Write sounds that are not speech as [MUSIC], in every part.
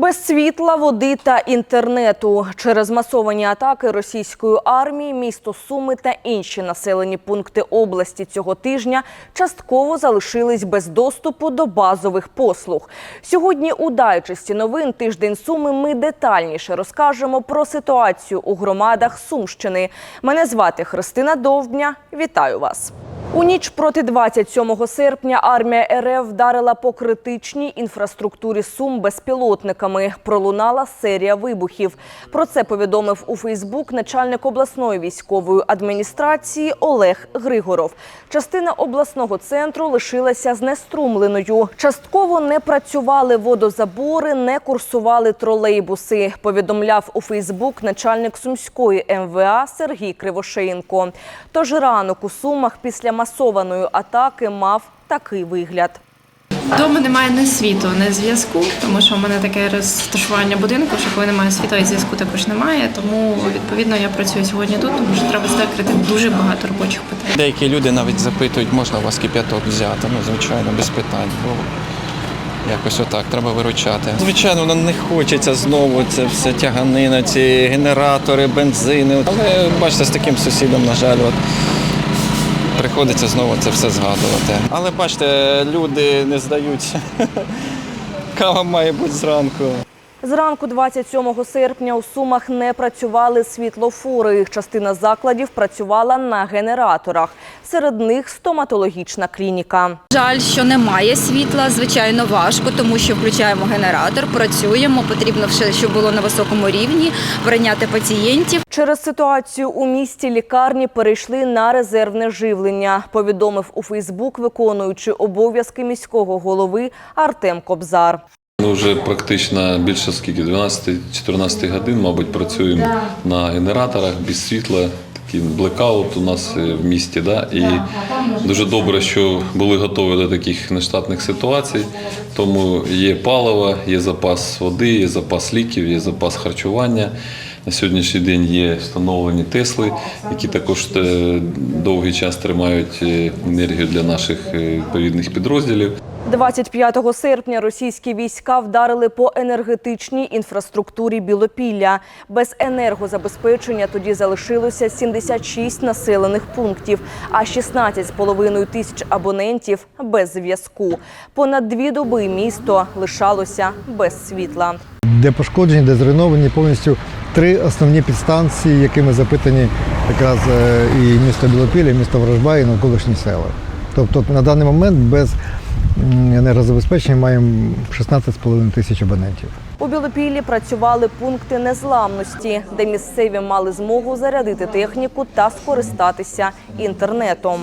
Без світла, води та інтернету через масовані атаки російської армії місто Суми та інші населені пункти області цього тижня частково залишились без доступу до базових послуг. Сьогодні у дайджесті новин тиждень Суми ми детальніше розкажемо про ситуацію у громадах Сумщини. Мене звати Христина Довбня. Вітаю вас. У ніч проти 27 серпня армія РФ вдарила по критичній інфраструктурі Сум безпілотниками. Пролунала серія вибухів. Про це повідомив у Фейсбук начальник обласної військової адміністрації Олег Григоров. Частина обласного центру лишилася знеструмленою. Частково не працювали водозабори, не курсували тролейбуси. Повідомляв у Фейсбук начальник сумської МВА Сергій Кривошеєнко. Тож ранок у Сумах після масованої атаки мав такий вигляд. Вдома немає ні світу, ні зв'язку, тому що в мене таке розташування будинку, що коли немає світла і зв'язку також немає. Тому відповідно я працюю сьогодні тут, тому що треба закрити дуже багато робочих питань. Деякі люди навіть запитують, можна у вас кип'яток взяти. Ну, звичайно, без питань. Бо якось отак треба виручати. Звичайно, нам не хочеться знову це все тяганина, ці генератори, бензини. Але бачите, з таким сусідом, на жаль, от приходиться знову це все згадувати. Але бачите, люди не здаються. [LAUGHS] Кава має бути зранку. Зранку 27 серпня у Сумах не працювали світлофори. Їх частина закладів працювала на генераторах. Серед них стоматологічна клініка. Жаль, що немає світла. Звичайно, важко, тому що включаємо генератор, працюємо. Потрібно все, щоб було на високому рівні, прийняти пацієнтів. Через ситуацію у місті лікарні перейшли на резервне живлення. Повідомив у Фейсбук виконуючий обов'язки міського голови Артем Кобзар. Ми вже практично більше скільки 12-14 годин, мабуть, працюємо на генераторах без світла. Такий блекаут у нас е, в місті. Да? І дуже добре, що були готові до таких нештатних ситуацій. Тому є паливо, є запас води, є запас ліків, є запас харчування. На сьогоднішній день є встановлені Тесли, які також е, довгий час тримають е, енергію для наших е, відповідних підрозділів. 25 серпня російські війська вдарили по енергетичній інфраструктурі Білопілля. Без енергозабезпечення тоді залишилося 76 населених пунктів, а 16,5 тисяч абонентів без зв'язку. Понад дві доби місто лишалося без світла. де пошкоджені, де зруйновані повністю три основні підстанції, якими запитані якраз е, і місто Білопілля, і місто Ворожба, і навколишні села. Тобто на даний момент без енергозабезпечення маємо 16,5 тисяч абонентів. У Білопіллі працювали пункти незламності, де місцеві мали змогу зарядити техніку та скористатися інтернетом.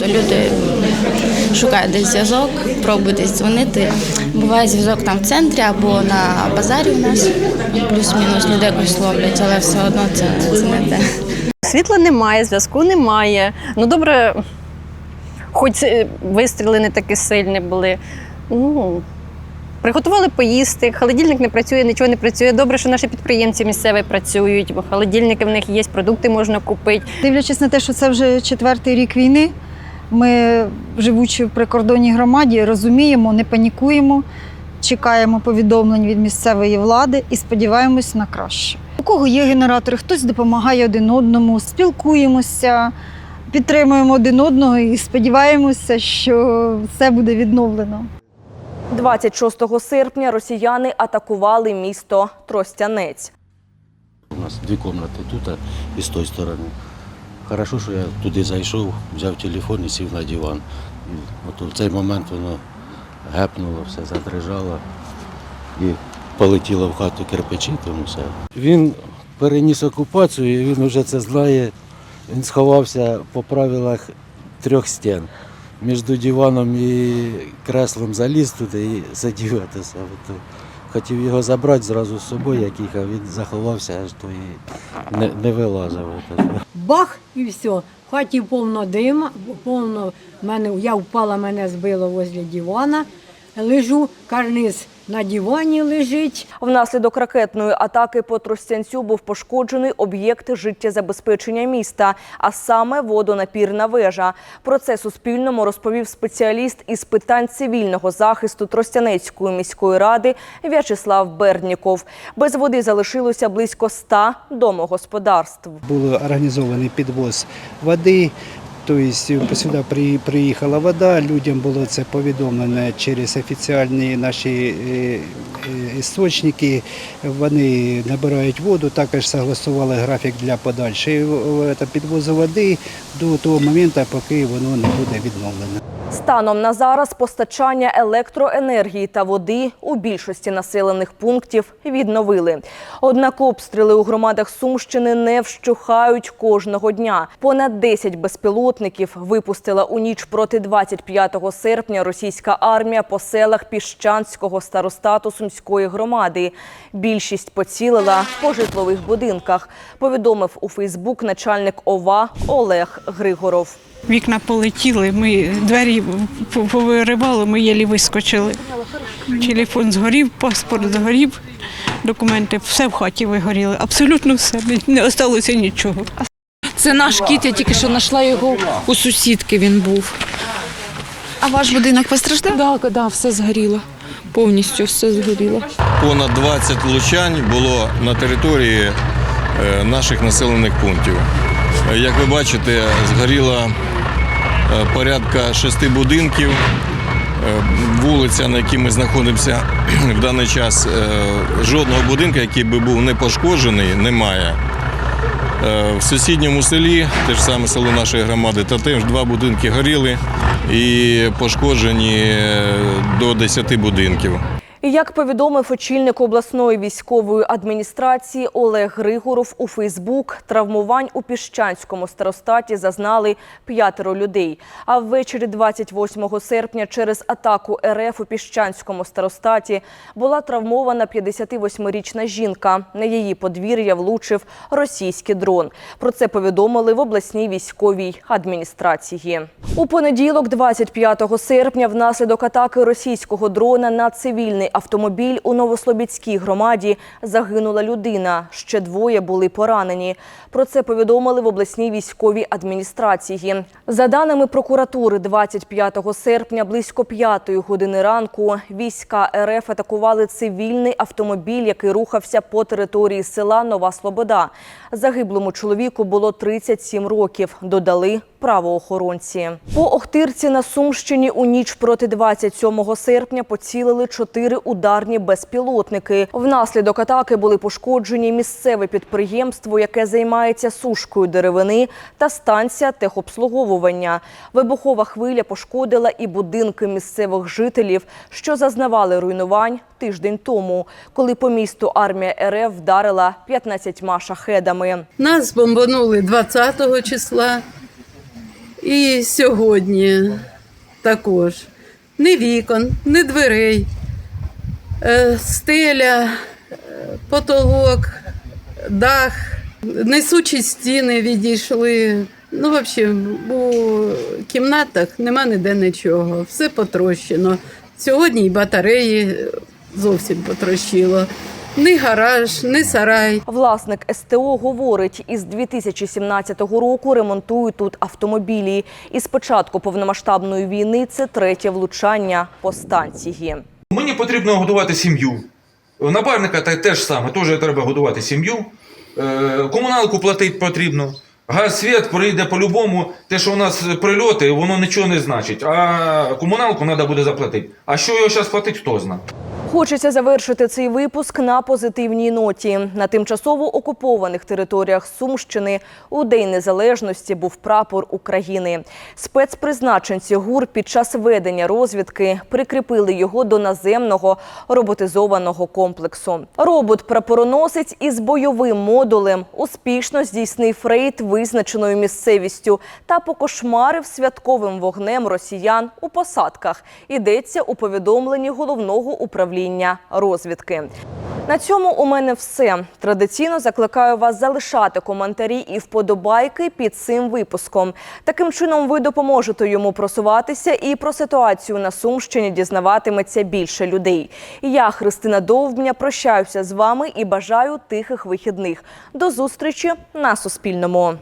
То люди шукають десь зв'язок, пробують десь дзвонити. Буває зв'язок там в центрі або на базарі у нас плюс-мінус люди якось ловлять, але все одно це, це не те. Світла немає, зв'язку немає. Ну добре, хоч е, вистріли не такі сильні були. Ну, приготували поїсти, холодильник не працює, нічого не працює. Добре, що наші підприємці місцеві працюють, бо холодильники в них є, продукти можна купити. Дивлячись на те, що це вже четвертий рік війни, ми, живучи в прикордонній громаді, розуміємо, не панікуємо, чекаємо повідомлень від місцевої влади і сподіваємось на краще. У кого є генератори, хтось допомагає один одному, спілкуємося, підтримуємо один одного і сподіваємося, що все буде відновлено. 26 серпня росіяни атакували місто Тростянець. У нас дві кімнати тут і з тої сторони. Хорошо, що я туди зайшов, взяв телефон і сів на диван. От в цей момент воно гепнуло, все задрижало і полетіло в хату кирпичі, тому все. Він переніс окупацію, і він вже це знає. Він сховався по правилах трьох стін. Між диваном і креслом заліз туди і сидів. Хотів його забрати зразу з собою, як їхав, він заховався, аж то і не, не вилазив. бах і все. В хаті повно дима, повно мене, я впала, мене збило возле дивана. Лежу, карниз на дивані лежить. Внаслідок ракетної атаки по Тростянцю був пошкоджений об'єкт життєзабезпечення міста, а саме водонапірна вежа. Про це Суспільному розповів спеціаліст із питань цивільного захисту Тростянецької міської ради В'ячеслав Берніков. Без води залишилося близько 100 домогосподарств. Був організований підвоз води. Тобто сюди при- приїхала вода, людям було це повідомлено через офіційні наші е, е, істочники. Вони набирають воду, також согласували графік для подальшого е, підвозу води до того моменту, поки воно не буде відновлено. Станом на зараз постачання електроенергії та води у більшості населених пунктів відновили. Однак обстріли у громадах Сумщини не вщухають кожного дня. Понад 10 безпілотників випустила у ніч проти 25 серпня російська армія по селах Піщанського старостату Сумської громади. Більшість поцілила по житлових будинках. Повідомив у Фейсбук начальник ОВА Олег Григоров. Вікна полетіли, ми двері повиривали, ми єлі вискочили. Телефон згорів, паспорт згорів, документи, все в хаті вигоріли. Абсолютно все, не- залишилося нічого. Це наш кіт, я тільки що знайшла його у сусідки. Він був. А ваш будинок постраждав? Так, да, все згоріло. Повністю все згоріло. Понад 20 влучань було на території е, наших населених пунктів. Е, Як ви бачите, згоріло е, порядка шести будинків. Е, Вулиця, на якій ми знаходимося [CLEARS THROAT] в даний час, е, жодного будинку, який би був не пошкоджений, немає. Е, В сусідньому селі, те ж саме село нашої громади, та теж два будинки горіли і пошкоджені е, до 10 будинків. Як повідомив очільник обласної військової адміністрації Олег Григоров у Фейсбук, травмувань у Піщанському старостаті зазнали п'ятеро людей. А ввечері 28 серпня через атаку РФ у Піщанському старостаті була травмована 58-річна жінка. На її подвір'я влучив російський дрон. Про це повідомили в обласній військовій адміністрації. У понеділок, 25 серпня, внаслідок атаки російського дрона на цивільний автомобіль у Новослобідській громаді загинула людина. Ще двоє були поранені. Про це повідомили в обласній військовій адміністрації. За даними прокуратури, 25 серпня близько 5 години ранку війська РФ атакували цивільний автомобіль, який рухався по території села Нова Слобода. Загиблому чоловіку було 37 років. Додали правоохоронці. По Охтирці на Сумщині у ніч проти 27 серпня поцілили чотири ударні безпілотники. Внаслідок атаки були пошкоджені місцеве підприємство, яке займається сушкою деревини та станція техобслуговування. Вибухова хвиля пошкодила і будинки місцевих жителів, що зазнавали руйнувань тиждень тому, коли по місту армія РФ вдарила 15 шахедами. Нас бомбанули 20 числа і сьогодні також. Ні вікон, ні дверей, е, стеля, е, потолок, дах, несучі стіни відійшли. Ну, взагалі, у кімнатах нема ніде нічого, все потрощено. Сьогодні й батареї зовсім потрощило. Ні гараж, ні сарай. Власник СТО говорить, із 2017 року ремонтують тут автомобілі. І з початку повномасштабної війни це третє влучання по станції. Мені потрібно годувати сім'ю. У Напарника та те ж саме, теж треба годувати сім'ю. Е, Комуналку платити потрібно. Газ світ прийде по-любому. Те, що у нас прильоти, воно нічого не значить. А комуналку треба буде заплатити. А що його зараз платить, хто знає. Хочеться завершити цей випуск на позитивній ноті. На тимчасово окупованих територіях Сумщини у День Незалежності був прапор України. Спецпризначенці ГУР під час ведення розвідки прикріпили його до наземного роботизованого комплексу. Робот-прапороносець із бойовим модулем успішно здійснив рейд визначеною місцевістю та покошмарив святковим вогнем росіян у посадках. Йдеться у повідомленні головного управління управління розвідки. На цьому у мене все. Традиційно закликаю вас залишати коментарі і вподобайки під цим випуском. Таким чином ви допоможете йому просуватися і про ситуацію на Сумщині дізнаватиметься більше людей. Я, Христина Довбня, прощаюся з вами і бажаю тихих вихідних. До зустрічі на Суспільному.